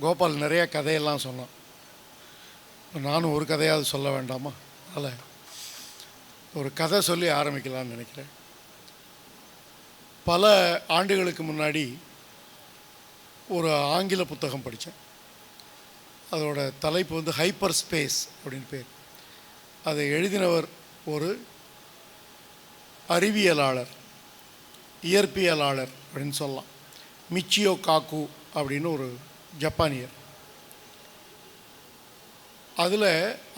கோபால் நிறைய கதையெல்லாம் சொன்னான். நானும் ஒரு கதையாவது சொல்ல வேண்டாமா? அதில் ஒரு கதை சொல்லி ஆரம்பிக்கலாம்னு நினைக்கிறேன். பல ஆண்டுகளுக்கு முன்னாடி ஒரு ஆங்கில புத்தகம் படித்தேன். அதோட தலைப்பு வந்து ஹைப்பர் ஸ்பேஸ் அப்படின்னு பேர். அதை எழுதினவர் ஒரு அறிவியலாளர் இயற்பியலாளர் அப்படின்னு சொல்லலாம். மிச்சியோ காக்கு அப்படின்னு ஒரு ஜப்பானியர். அதில்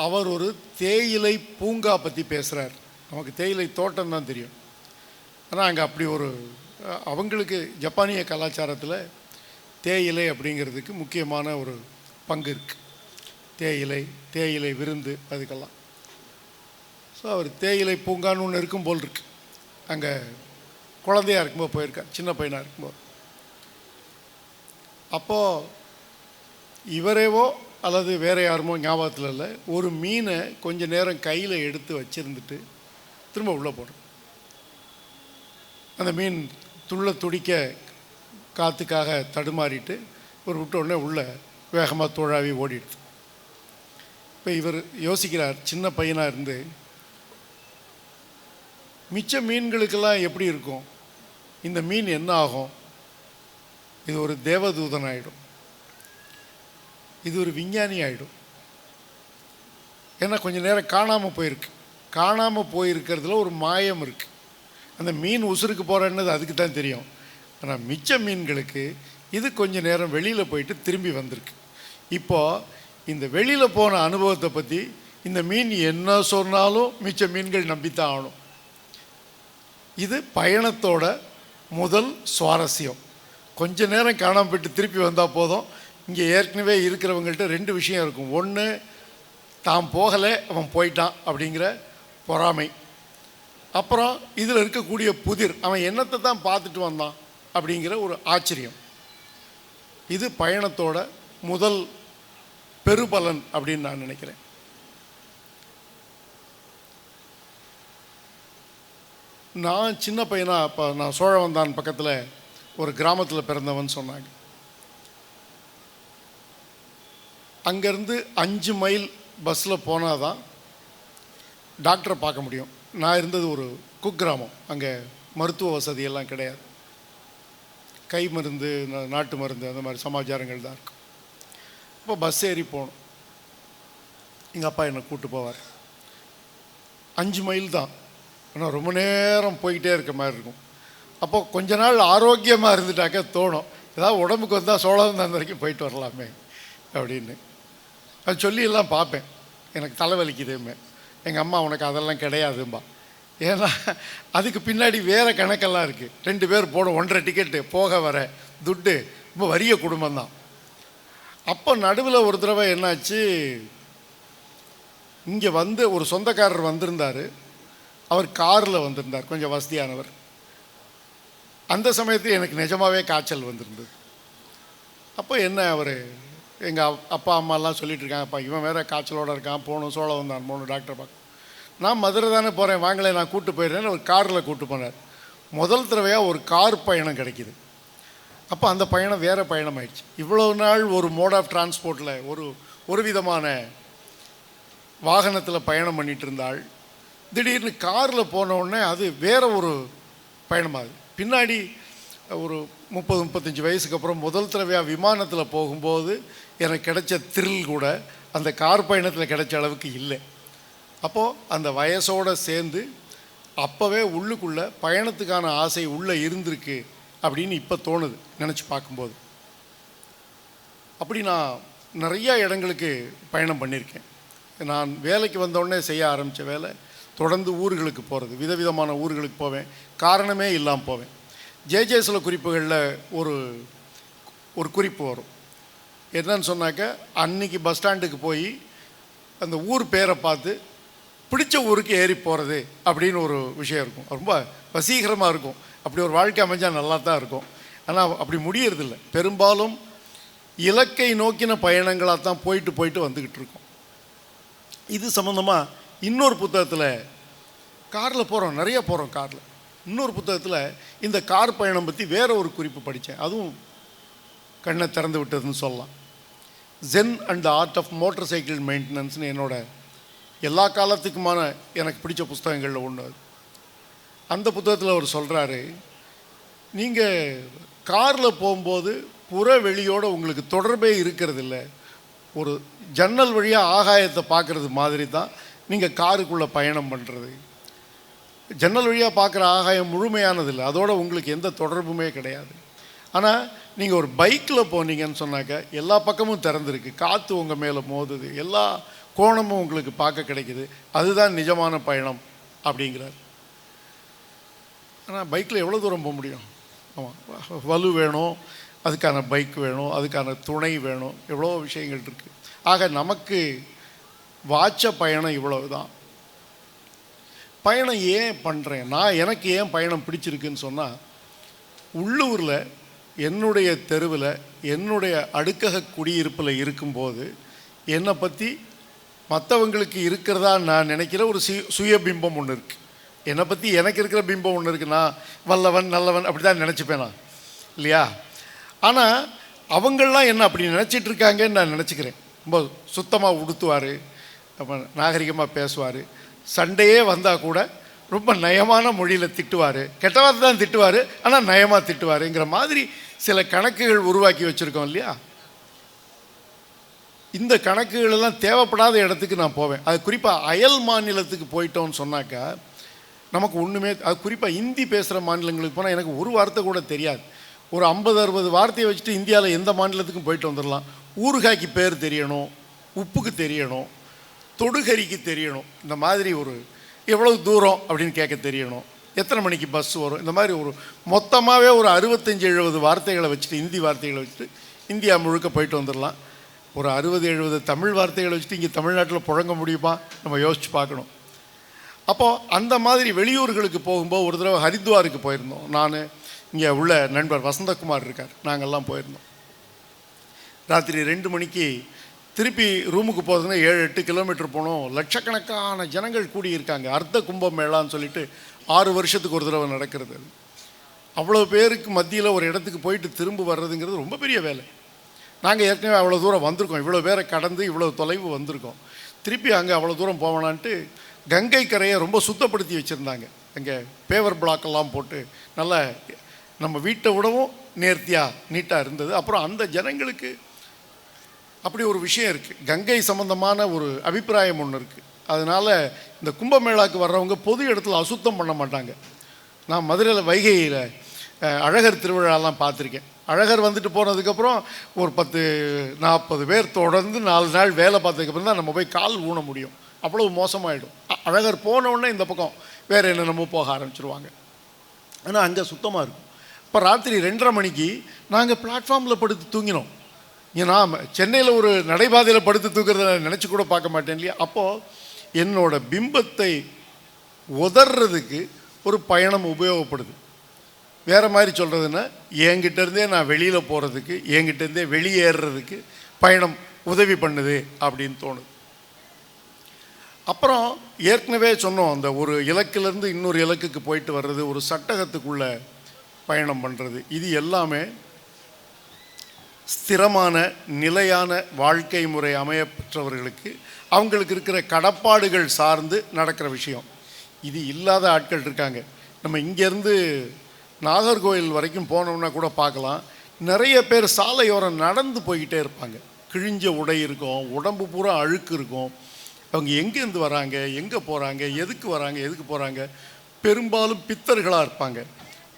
அவர் ஒரு தேயிலை பூங்கா பற்றி பேசுகிறார் நமக்கு தேயிலை தோட்டம் தான் தெரியும். ஆனால் அங்கே அப்படி ஒரு அவங்களுக்கு ஜப்பானிய கலாச்சாரத்தில் தேயிலை அப்படிங்கிறதுக்கு முக்கியமான ஒரு பங்கு இருக்குது தேயிலை தேயிலை விருந்து அதுக்கெல்லாம். ஸோ அவர் தேயிலை பூங்கான்னு ஒன்று இருக்கும் போல் இருக்கு. அங்கே குழந்தையா இருக்கும்போது போயிருக்கார் சின்ன பையனாக இருக்கும்போது. அப்போது இவரேவோ அல்லது வேறு யாருமோ ஞாபகத்தில் இல்லை ஒரு மீனை கொஞ்ச நேரம் கையில் எடுத்து வச்சிருந்துட்டு திரும்ப உள்ளே போடும் அந்த மீன் துள்ள துடிக்க காற்றுக்காக தடுமாறிட்டு ஒரு விட்ட உடனே உள்ளே வேகமாக தோழாவி ஓடிடுது. இப்போ இவர் யோசிக்கிறார் சின்ன பையனாக இருந்து மிச்ச மீன்களுக்கெல்லாம் எப்படி இருக்கும்? இந்த மீன் என்ன ஆகும்? இது ஒரு தேவதூதன் ஆகிடும் இது ஒரு விஞ்ஞானி ஆகிடும் ஏன்னா கொஞ்ச நேரம் காணாமல் போயிருக்கு. காணாமல் போயிருக்கிறதுல ஒரு மாயம் இருக்குது அந்த மீன் உசுருக்கு போகிறேன்னது அதுக்கு தான் தெரியும். ஆனால் மிச்ச மீன்களுக்கு இது கொஞ்ச நேரம் வெளியில் போயிட்டு திரும்பி வந்திருக்கு. இப்போது இந்த வெளியில் போன அனுபவத்தை பற்றி இந்த மீன் என்ன சொன்னாலும் மிச்ச மீன்கள் நம்பித்தான் ஆகணும். இது பயணத்தோட முதல் சுவாரஸ்யம். கொஞ்ச நேரம் காணாமல் போயிட்டு திருப்பி வந்தால் போதும். இங்கே ஏற்கனவே இருக்கிறவங்கள்ட்ட ரெண்டு விஷயம் இருக்கும். ஒன்று தான் போகலை அவன் போயிட்டான் அப்படிங்கிற பொறாமை. அப்புறம் இதில் இருக்கக்கூடிய புதிர் அவன் என்னத்தை தான் பார்த்துட்டு வந்தான்? அப்படிங்கிற ஒரு ஆச்சரியம். இது பயணத்தோட முதல் பெருபலன் அப்படின்னு நான் நினைக்கிறேன். நான் சின்ன பையனாக இப்போ நான் சோழவந்தான் பக்கத்தில் ஒரு கிராமத்தில் பிறந்தவன் சொன்னாங்க. அங்கேருந்து அஞ்சு மைல் பஸ்ஸில் போனால் தான் டாக்டரை பார்க்க முடியும். நான் இருந்தது ஒரு குக்கிராமம். அங்கே மருத்துவ வசதியெல்லாம் கிடையாது. கை மருந்து நாட்டு மருந்து அந்த மாதிரி சமாச்சாரங்கள் தான் இருக்கும். அப்போ பஸ் ஏறி போகணும். எங்கள் அப்பா என்னை கூட்டு போவார். அஞ்சு மைல் தான். ஆனால் ரொம்ப நேரம் போய்கிட்டே இருக்க மாதிரி இருக்கும். அப்போ கொஞ்ச நாள் ஆரோக்கியமாக இருந்துட்டாக்க தோணும். ஏதாவது உடம்புக்கு வந்தால் சோழம் வரைக்கும் போயிட்டு வரலாமே அப்படின்னு. அது சொல்லியெல்லாம் பார்ப்பேன். எனக்கு தலைவலிக்குதுமே எங்கள் அம்மா உனக்கு அதெல்லாம் கிடையாதும்பா. ஏன்னா அதுக்கு பின்னாடி வேறு கணக்கெல்லாம் இருக்குது ரெண்டு பேர் போடும் ஒன்றரை டிக்கெட்டு போக வர துட்டு ரொம்ப வறிய குடும்பம் தான். அப்போ நடுவில் ஒரு தடவை என்னாச்சு? இங்கே வந்து ஒரு சொந்தக்காரர் வந்திருந்தார். அவர் காரில் வந்திருந்தார் கொஞ்சம் வசதியானவர். அந்த சமயத்தில் எனக்கு நிஜமாகவே காய்ச்சல் வந்திருந்தது. அப்போ என்ன அவர்? எங்கள் அப்பா அம்மாலாம் சொல்லிட்டு இருக்காங்க அப்பா இவன் வேற காய்ச்சலோட இருக்கான் போகணும் சோழ வந்தான் போகணும் டாக்டர் பார்க்க. நான் மதுரை தானே போகிறேன் வாங்கலை நான் கூட்டு போயிடுறேன்னு ஒரு காரில் கூப்பிட்டு போனார். முதல் தடவையாக ஒரு கார் பயணம் கிடைக்கிது. அப்போ அந்த பயணம் வேறு பயணம் ஆயிடுச்சு இவ்வளோ நாள் ஒரு மோட் ஆஃப் டிரான்ஸ்போர்ட்டில் ஒரு ஒரு விதமான வாகனத்தில் பயணம் பண்ணிட்டு இருந்தாள் திடீர்னு காரில் போன உடனே அது வேற ஒரு பயணமாகுது. பின்னாடி ஒரு முப்பது முப்பத்தஞ்சு வயசுக்கு அப்புறம் முதல் தடவையாக விமானத்தில் போகும்போது எனக்கு கிடைச்ச த்ரில் கூட அந்த கார் பயணத்தில் கிடைச்ச அளவுக்கு இல்லை. அப்போது அந்த வயசோடு சேர்ந்து அப்போவே உள்ளுக்குள்ளே பயணத்துக்கான ஆசை உள்ளே இருந்திருக்கு அப்படின்னு இப்போ தோணுது நினச்சி பார்க்கும்போது. அப்படி நான் நிறையா இடங்களுக்கு பயணம் பண்ணியிருக்கேன். நான் வேலைக்கு வந்தோடனே செய்ய ஆரம்பித்த வேலை தொடர்ந்து ஊர்களுக்கு போகிறது விதவிதமான ஊர்களுக்கு போவேன் காரணமே இல்லாமல் போவேன். ஜேஜே சில குறிப்புகளில் ஒரு ஒரு குறிப்பு வரும். என்னன்னு சொன்னாக்க அன்னைக்கு பஸ் ஸ்டாண்டுக்கு போய் அந்த ஊர் பேரை பார்த்து பிடிச்ச ஊருக்கு ஏறி போகிறது அப்படின்னு ஒரு விஷயம் இருக்கும். ரொம்ப வசீகரமாக இருக்கும். அப்படி ஒரு வாழ்க்கை அமைஞ்சால் நல்லா தான் இருக்கும். ஆனால் அப்படி முடியறதில்ல. பெரும்பாலும் இலக்கை நோக்கின பயணங்களாக தான் போயிட்டு போயிட்டு வந்துக்கிட்டு இருக்கோம். இது சம்மந்தமாக இன்னொரு புத்தகத்தில் காரில் போகிறோம் நிறைய போகிறோம் காரில். இன்னொரு புத்தகத்தில் இந்த கார் பயணம் பற்றி வேற ஒரு குறிப்பு படித்தேன் அதுவும் கண்ணை திறந்து விட்டதுன்னு சொல்லலாம். Zen and art of motorcycle மெயின்டெனன்ஸ்னு என்னோட எல்லா காலத்துக்குமான எனக்கு பிடிச்ச புஸ்தகங்களில் ஒன்று அது. அந்த புத்தகத்தில் அவர் சொல்கிறாரு நீங்கள் காரில் போகும்போது புற வெளியோட உங்களுக்கு தொடர்பே இருக்கிறதில்ல. ஒரு ஜன்னல் வழியாக ஆகாயத்தை பார்க்குறது மாதிரி தான் நீங்கள் காருக்குள்ளே பயணம் பண்ணுறது ஜன்னல் வழியாக பார்க்குற ஆகாயம் முழுமையானதில்லை. அதோட உங்களுக்கு எந்த தொடர்புமே கிடையாது. ஆனால் நீங்கள் ஒரு பைக்கில் போனீங்கன்னு சொன்னாக்க எல்லா பக்கமும் திறந்துருக்கு. காற்று உங்கள் மேலே மோதுது. எல்லா கோணமும் உங்களுக்கு பார்க்க கிடைக்குது. அதுதான் நிஜமான பயணம் அப்படிங்கிறார். ஆனால் பைக்கில் எவ்வளோ தூரம் போக முடியும்? ஆமாம் வலு வேணும் அதுக்கான பைக் வேணும் அதுக்கான துணை வேணும். எவ்வளோ விஷயங்கள் இருக்குது ஆக நமக்கு வாட்ச பயணம் இவ்வளவு தான் பயணம் ஏன் பண்ணுறேன் நான் எனக்கு ஏன் பயணம் பிடிச்சிருக்குன்னு சொன்னால் உள்ளூரில் என்னுடைய தெருவில் என்னுடைய அடுக்கக குடியிருப்பில் இருக்கும்போது என்னை பற்றி மற்றவங்களுக்கு இருக்கிறதா நான் நினைக்கிற ஒரு சுய சுயபிம்பம் ஒன்று இருக்குது என்னை பற்றி எனக்கு இருக்கிற பிம்பம் ஒன்று இருக்குது நான் வல்லவன் நல்லவன் அப்படி தான் நினச்சிப்பேன் நான். இல்லையா? ஆனால் அவங்களாம் என்ன அப்படி நினச்சிட்டு இருக்காங்கன்னு நான் நினச்சிக்கிறேன். ரொம்ப சுத்தமாக உடுத்துவார் நாகரிகமாக பேசுவார். சண்டையே வந்தால் கூட ரொம்ப நயமான மொழியில் திட்டுவார். கெட்ட வார்த்தை தான் திட்டுவார் ஆனால் நயமாக திட்டுவாருங்கிற மாதிரி சில கணக்குகள் உருவாக்கி வச்சுருக்கோம் இல்லையா? இந்த கணக்குகள் எல்லாம் தேவைப்படாத இடத்துக்கு நான் போவேன். அது குறிப்பாக அயல் மாநிலத்துக்கு போயிட்டோன்னு சொன்னாக்கா நமக்கு ஒன்றுமே அது குறிப்பாக ஹிந்தி பேசுகிற மாநிலங்களுக்கு போனால் எனக்கு ஒரு வார்த்தை கூட தெரியாது. ஒரு ஐம்பது அறுபது வார்த்தையை வச்சுட்டு இந்தியாவில் எந்த மாநிலத்துக்கும் போயிட்டு வந்துடலாம் ஊறுகாய்க்கு பேர் தெரியணும் உப்புக்கு தெரியணும் தொடுகரிக்கு தெரியணும். இந்த மாதிரி ஒரு எவ்வளவு தூரம் அப்படின்னு கேட்க தெரியணும். எத்தனை மணிக்கு பஸ் வரும்? இந்த மாதிரி ஒரு மொத்தமாகவே ஒரு அறுபத்தஞ்சு எழுபது வார்த்தைகளை வச்சுட்டு ஹிந்தி வார்த்தைகளை வச்சுட்டு இந்தியா முழுக்க போயிட்டு வந்துடலாம். ஒரு அறுபது எழுபது தமிழ் வார்த்தைகளை வச்சுட்டு இங்கே தமிழ்நாட்டில் புழங்க முடியுமா? நம்ம யோசித்து பார்க்கணும். அப்போது அந்த மாதிரி வெளியூர்களுக்கு போகும்போது ஒரு தடவை ஹரித்வாருக்கு போயிருந்தோம். நான் இங்கே உள்ள நண்பர் வசந்தகுமார் இருக்கார். நாங்கள்லாம் போயிருந்தோம். ராத்திரி ரெண்டு மணிக்கு திருப்பி ரூமுக்கு போகிறதுனா ஏழு எட்டு கிலோமீட்டர் போனோம். லட்சக்கணக்கான ஜனங்கள் கூடியிருக்காங்க. அர்த்த கும்பமேளான்னு சொல்லிட்டு ஆறு வருஷத்துக்கு ஒரு தடவை நடக்கிறது. அது அவ்வளோ பேருக்கு மத்தியில் ஒரு இடத்துக்கு போயிட்டு திரும்ப வர்றதுங்கிறது ரொம்ப பெரிய வேலை. நாங்கள் ஏற்கனவே அவ்வளோ தூரம் வந்திருக்கோம். இவ்வளோ பேரை கடந்து இவ்வளோ தொலைவு வந்திருக்கோம். திருப்பி அங்கே அவ்வளோ தூரம் போவேணான்ட்டு கங்கை கரையை ரொம்ப சுத்தப்படுத்தி வச்சுருந்தாங்க. அங்கே பேவர் பிளாக்கெல்லாம் போட்டு நல்லா நம்ம வீட்டை விடவும் நேர்த்தியாக நீட்டாக இருந்தது. அப்புறம் அந்த ஜனங்களுக்கு அப்படி ஒரு விஷயம் இருக்குது கங்கை சம்பந்தமான ஒரு அபிப்பிராயம் ஒன்று இருக்குது அதனால் இந்த கும்பமேளாக்கு வர்றவங்க பொது இடத்துல அசுத்தம் பண்ண மாட்டாங்க. நான் மதுரையில் வைகையில் அழகர் திருவிழாலாம் பார்த்துருக்கேன். அழகர் வந்துட்டு போனதுக்கப்புறம் ஒரு பத்து நாற்பது பேர் தொடர்ந்து நாலு நாள் வேலை பார்த்ததுக்கப்புறம் தான் நம்ம போய் கால் ஊன முடியும். அவ்வளவு மோசமாயிடும். அழகர் போனவுடனே இந்த பக்கம் வேறு என்னென்னமோ போக ஆரம்பிச்சிருவாங்க. ஆனால் அங்கே சுத்தமாக இருக்கும். இப்போ ராத்திரி ரெண்டரை மணிக்கு நாங்கள் பிளாட்ஃபார்மில் படுத்து தூங்கினோம். ஏன்னா சென்னையில் ஒரு நடைபாதையில் படுத்து தூக்கிறத நினச்சி கூட பார்க்க மாட்டேன் இல்லையா? அப்போது என்னோட பிம்பத்தை உதறதுக்கு ஒரு பயணம் உபயோகப்படுது. வேறு மாதிரி சொல்கிறதுன்னா என்கிட்டருந்தே நான் வெளியில் போகிறதுக்கு என்கிட்டேருந்தே வெளியேறதுக்கு பயணம் உதவி பண்ணுது அப்படின்னு தோணுது. அப்புறம் ஏற்கனவே சொன்னோம் அந்த ஒரு இலக்கிலேருந்து இன்னொரு இலக்குக்கு போயிட்டு வர்றது ஒரு சட்டகத்துக்குள்ளே பயணம் பண்ணுறது இது எல்லாமே ஸ்திரமான நிலையான வாழ்க்கை முறை அமையப்பெற்றவர்களுக்கு அவங்களுக்கு இருக்கிற கடப்பாடுகள் சார்ந்து நடக்கிற விஷயம். இது இல்லாத ஆட்கள் இருக்காங்க. நம்ம இங்கேருந்து நாகர்கோவில் வரைக்கும் போனோம்னா கூட பார்க்கலாம். நிறைய பேர் சாலையோரம் நடந்து போய்கிட்டே இருப்பாங்க. கிழிஞ்ச உடை இருக்கும் உடம்பு பூரா அழுக்கு இருக்கும். அவங்க எங்கேருந்து வராங்க எங்கே போகிறாங்க எதுக்கு வராங்க எதுக்கு போகிறாங்க பெரும்பாலும் பித்தர்களாக இருப்பாங்க.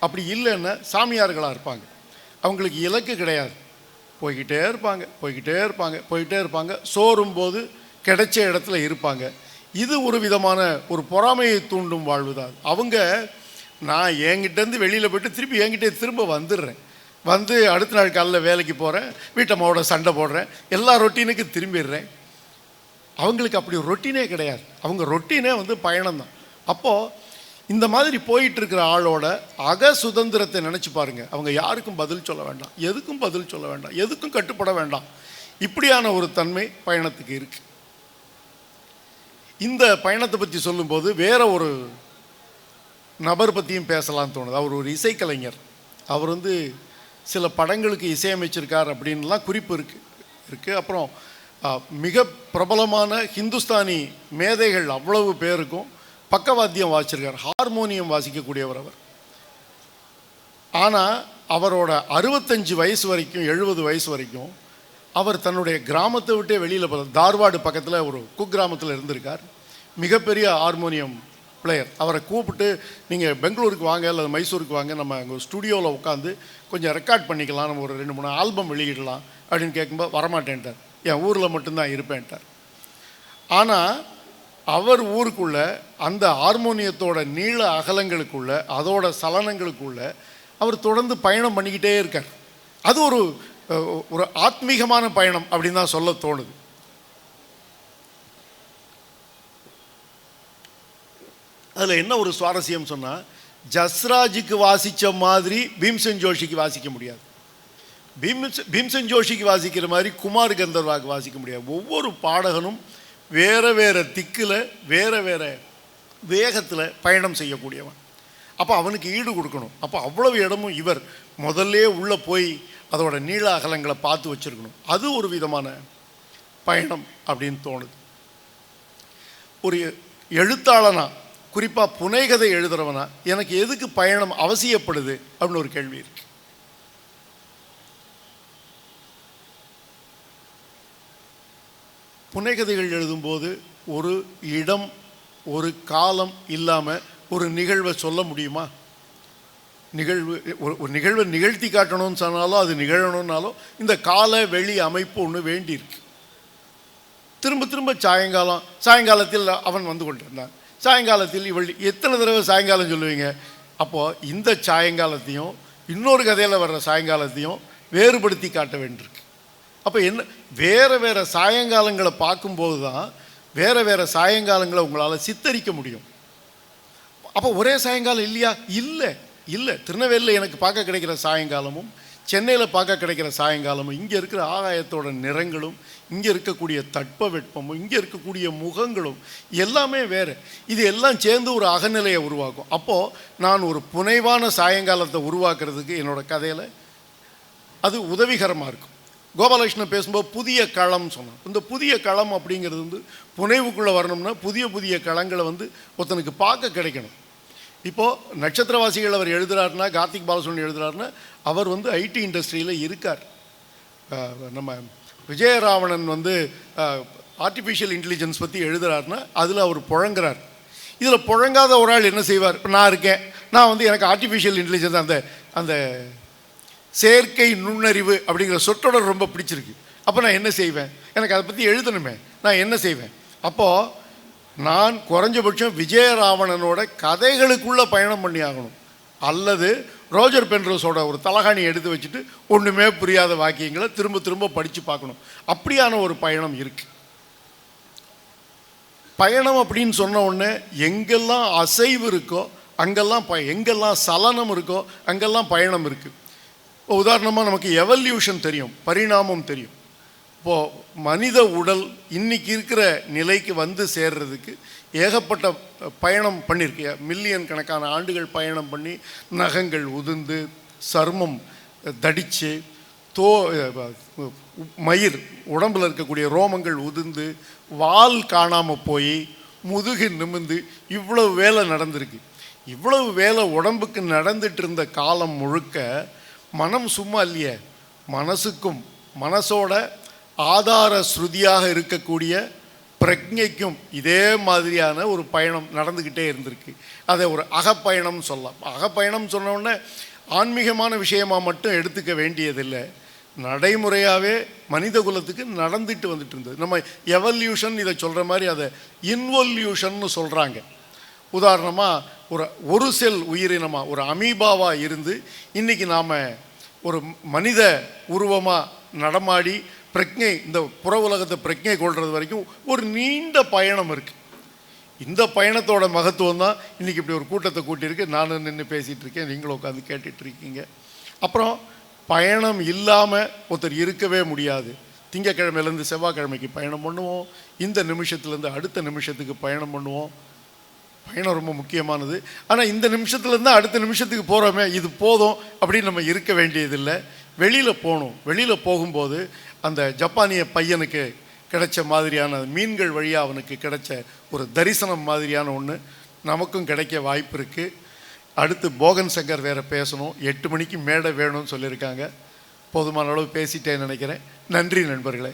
அப்படி இல்லைன்னா சாமியார்களாக இருப்பாங்க. அவங்களுக்கு இலக்கு கிடையாது. போய்கிட்டே இருப்பாங்க போய்கிட்டே இருப்பாங்க போய்கிட்டே இருப்பாங்க. சோறும் போது கிடைச்ச இடத்துல இருப்பாங்க. இது ஒரு விதமான ஒரு பொறாமையை தூண்டும் வாழ்வு தான் அவங்க நான் என்கிட்டேருந்து வெளியில் போய்ட்டு திருப்பி என்கிட்டே திரும்ப வந்துடுறேன். வந்து அடுத்த நாள் காலைல வேலைக்கு போகிறேன் வீட்டம்மாவோட சண்டை போடுறேன் எல்லா ரொட்டீனுக்கு திரும்பிடுறேன். அவங்களுக்கு அப்படி ரொட்டீனே கிடையாது. அவங்க ரொட்டீனே வந்து பயணம் தான் அப்போது இந்த மாதிரி போயிட்டு இருக்கிற ஆளோட அக சுதந்திரத்தை நினச்சி பாருங்க. அவங்க யாருக்கும் பதில் சொல்ல வேண்டாம். எதுக்கும் பதில் சொல்ல வேண்டாம். எதுக்கும் கட்டுப்பட வேண்டாம். இப்படியான ஒரு தன்மை பயணத்துக்கு இருக்கு. இந்த பயணத்தை பற்றி சொல்லும்போது வேற ஒரு நபர் பற்றியும் பேசலாம்னு தோணுது. அவர் ஒரு இசைக்கலைஞர். அவர் வந்து சில படங்களுக்கு இசையமைச்சிருக்கார் அப்படின்லாம் குறிப்பு இருக்குது இருக்குது அப்புறம் மிக பிரபலமான ஹிந்துஸ்தானி மேதைகள் அவ்வளவு பேருக்கும் பக்கவாத்தியம் வாசிச்சிருக்கார். ஹார்மோனியம் வாசிக்கக்கூடியவர் அவர். ஆனால் அவரோட அறுபத்தஞ்சு வயசு வரைக்கும் எழுபது வயசு வரைக்கும் அவர் தன்னுடைய கிராமத்தை விட்டே வெளியில் பார்த்தார் தார்வாடு பக்கத்தில் ஒரு குக்கிராமத்தில் இருந்திருக்கார். மிகப்பெரிய ஹார்மோனியம் பிளேயர். அவரை கூப்பிட்டு நீங்கள் பெங்களூருக்கு வாங்க அல்லது மைசூருக்கு வாங்க நம்ம அங்கே ஸ்டுடியோவில் உட்காந்து கொஞ்சம் ரெக்கார்ட் பண்ணிக்கலாம் நம்ம ஒரு ரெண்டு மூணு ஆல்பம் வெளியிடலாம் அப்படின்னு கேட்கும்போது வரமாட்டேன்ட்டார். என் ஊரில் மட்டும்தான் இருப்பேன்ட்டார். ஆனால் அவர் ஊருக்குள்ள அந்த ஹார்மோனியத்தோட நீள அகலங்களுக்குள்ள அதோட சலனங்களுக்குள்ள அவர் தொடர்ந்து பயணம் பண்ணிக்கிட்டே இருக்கார். அது ஒரு ஒரு ஆத்மீகமான பயணம் அப்படின்னு தான் சொல்ல தோணுது. அதில் என்ன ஒரு சுவாரஸ்யம் சொன்னால் ஜஸ்ராஜுக்கு வாசித்த மாதிரி பீம்சன் ஜோஷிக்கு வாசிக்க முடியாது. பீம்ஸ் பீம்சன் ஜோஷிக்கு வாசிக்கிற மாதிரி குமார் கந்தர்வாக்கு வாசிக்க முடியாது. ஒவ்வொரு பாடகனும் வேறு வேறு திக்கில் வேறு வேற வேகத்தில் பயணம் செய்யக்கூடியவன். அப்போ அவனுக்கு ஈடு கொடுக்கணும். அப்போ அவ்வளவு இடமும் இவர் முதல்லே உள்ளே போய் அதோட நீள அகலங்களை பார்த்து வச்சிருக்கணும். அது ஒரு விதமான பயணம் அப்படின்னு தோணுது. ஒரு எழுத்தாளனா குறிப்பாக புனைகதை எழுதுறவனா எனக்கு எதுக்கு பயணம் அவசியப்படுது அப்படின்னு ஒரு கேள்வி இருக்குது புனைகதைகள் எழுதும்போது ஒரு இடம் ஒரு காலம் இல்லாமல் ஒரு நிகழ்வை சொல்ல முடியுமா? நிகழ்வு ஒரு நிகழ்வை நிகழ்த்தி காட்டணும்னு சொன்னாலும் அது நிகழணும்னாலும் இந்த கால வெளி அமைப்பு ஒன்று வேண்டியிருக்கு. திரும்ப திரும்ப சாயங்காலம் சாயங்காலத்தில் அவன் வந்து கொண்டிருந்தான். சாயங்காலத்தில் இவள் எத்தனை தடவை சாயங்காலம் சொல்லுவீங்க? அப்போது இந்த சாயங்காலத்தையும் இன்னொரு கதையில் வர்ற சாயங்காலத்தையும் வேறுபடுத்தி காட்ட வேண்டியிருக்கு. அப்போ என்ன வேறு வேறு சாயங்காலங்களை பார்க்கும்போது தான் வேறு வேறு சாயங்காலங்களை உங்களால் சித்தரிக்க முடியும். அப்போ ஒரே சாயங்காலம் இல்லையா? இல்லை இல்லை. திருநெல்வேலியில் எனக்கு பார்க்க கிடைக்கிற சாயங்காலமும் சென்னையில் பார்க்க கிடைக்கிற சாயங்காலமும் இங்கே இருக்கிற ஆகாயத்தோட நிறங்களும் இங்கே இருக்கக்கூடிய தட்பவெட்பமும் இங்கே இருக்கக்கூடிய முகங்களும் எல்லாமே வேறு. இது எல்லாம் சேர்ந்து ஒரு அகநிலையை உருவாக்கும். அப்போது நான் ஒரு புனைவான சாயங்காலத்தை உருவாக்குறதுக்கு என்னோடய கதையில் அது உதவிகரமாக இருக்கும். கோபாலகிருஷ்ணன் பேசும்போது புதிய களம் சொன்னான். இந்த புதிய களம் அப்படிங்கிறது வந்து புனைவுக்குள்ளே வரணும்னா புதிய புதிய களங்களை வந்து ஒருத்தனுக்கு பார்க்க கிடைக்கணும். இப்போது நட்சத்திரவாசிகள் அவர் எழுதுறாருன்னா கார்த்திக் பாலசுப்ரமணியம் எழுதுறாருன்னா அவர் வந்து ஐடி இண்டஸ்ட்ரியில் இருக்கார். நம்ம விஜயராவணன் வந்து ஆர்டிஃபிஷியல் இன்டெலிஜென்ஸ் பற்றி எழுதுகிறாருன்னா அதில் அவர் புழங்குறார். இதில் புழங்காத ஒரு ஆள் என்ன செய்வார்? இப்போ நான் இருக்கேன். நான் வந்து எனக்கு ஆர்டிஃபிஷியல் இன்டெலிஜென்ஸ் அந்த அந்த செயற்கை நுண்ணறிவு அப்படிங்கிற சொற்றொடர் ரொம்ப பிடிச்சிருக்கு. அப்போ நான் என்ன செய்வேன்? எனக்கு அதை பற்றி எழுதணுமே. நான் என்ன செய்வேன்? அப்போது நான் குறைஞ்சபட்சம் விஜயராவணனோட கதைகளுக்குள்ளே பயணம் பண்ணி ஆகணும். அல்லது ரோஜர் பென்ரோஸோட ஒரு தலகாணி எடுத்து வச்சுட்டு ஒன்றுமே புரியாத வாக்கியங்களை திரும்ப திரும்ப படித்து பார்க்கணும். அப்படியான ஒரு பயணம் இருக்குது பயணம் அப்படின்னு சொன்ன உடனே எங்கெல்லாம் அசைவு இருக்கோ அங்கெல்லாம் ப எங்கெல்லாம் சலனம் இருக்கோ அங்கெல்லாம் பயணம் இருக்குது இப்போ உதாரணமாக நமக்கு எவல்யூஷன் தெரியும் பரிணாமம் தெரியும். இப்போது மனித உடல் இன்றைக்கி இருக்கிற நிலைக்கு வந்து சேர்றதுக்கு ஏகப்பட்ட பயணம் பண்ணியிருக்கு மில்லியன் கணக்கான ஆண்டுகள் பயணம் பண்ணி நகங்கள் உதிர்ந்து சர்மம் தடித்து தோ மயிர் உடம்பில் இருக்கக்கூடிய ரோமங்கள் உதிர்ந்து வால் காணாமல் போய் முதுகு நிமிந்து இவ்வளவு வேலை நடந்திருக்கு. இவ்வளவு வேலை உடம்புக்கு நடந்துட்டு இருந்த காலம் முழுக்க மனம் சும்மா இல்லையே. மனசுக்கும் மனசோட ஆதார ஸ்ருதியாக இருக்கக்கூடிய பிரக்ஞைக்கும் இதே மாதிரியான ஒரு பயணம் நடந்துக்கிட்டே இருந்திருக்கு. அதை ஒரு அகப்பயணம் சொல்லலாம். அகப்பயணம் சொன்னோடனே ஆன்மீகமான விஷயமாக மட்டும் எடுத்துக்க வேண்டியதில்லை. நடைமுறையாகவே மனித குலத்துக்கு நடந்துட்டு வந்துட்டு இருந்தது. நம்ம எவல்யூஷன் இதை சொல்கிற மாதிரி அதை இன்வல்யூஷன்னு சொல்கிறாங்க உதாரணமாக ஒரு ஒரு செல் உயிரினமாக ஒரு அமீபாவாக இருந்து இன்றைக்கி நாம் ஒரு மனித உருவமாக நடமாடி பிரக்ஞை இந்த புற உலகத்தை பிரக்ஞை கொள்வது வரைக்கும் ஒரு நீண்ட பயணம் இருக்குது இந்த பயணத்தோட மகத்துவம் தான் இன்றைக்கி இப்படி ஒரு கூட்டத்தை கூட்டியிருக்கு. நானும் நின்று பேசிகிட்டு இருக்கேன். நீங்களும் உட்காந்து கேட்டுட்டு இருக்கீங்க. அப்புறம் பயணம் இல்லாமல் ஒருத்தர் இருக்கவே முடியாது. திங்கக்கிழமையிலேருந்து செவ்வாய்க்கிழமைக்கு பயணம் பண்ணுவோம். இந்த நிமிஷத்துலேருந்து அடுத்த நிமிஷத்துக்கு பயணம் பண்ணுவோம். பயணம் ரொம்ப முக்கியமானது. ஆனால் இந்த நிமிஷத்துலேருந்து அடுத்த நிமிஷத்துக்கு போகிறோமே இது போதும் அப்படின்னு நம்ம இருக்க வேண்டியதில்லை. வெளியில் போகணும். வெளியில் போகும்போது அந்த ஜப்பானிய பையனுக்கு கிடைச்ச மாதிரியான மீன்கள் வழியாக அவனுக்கு கிடைச்ச ஒரு தரிசனம் மாதிரியான ஒன்று நமக்கும் கிடைக்க வாய்ப்பு இருக்குது அடுத்து போகன் சங்கர் வேறு பேசணும். எட்டு மணிக்கு மேடை வேணும்னு சொல்லியிருக்காங்க. போதுமான அளவு பேசிட்டேன்னு நினைக்கிறேன். நன்றி நண்பர்களே.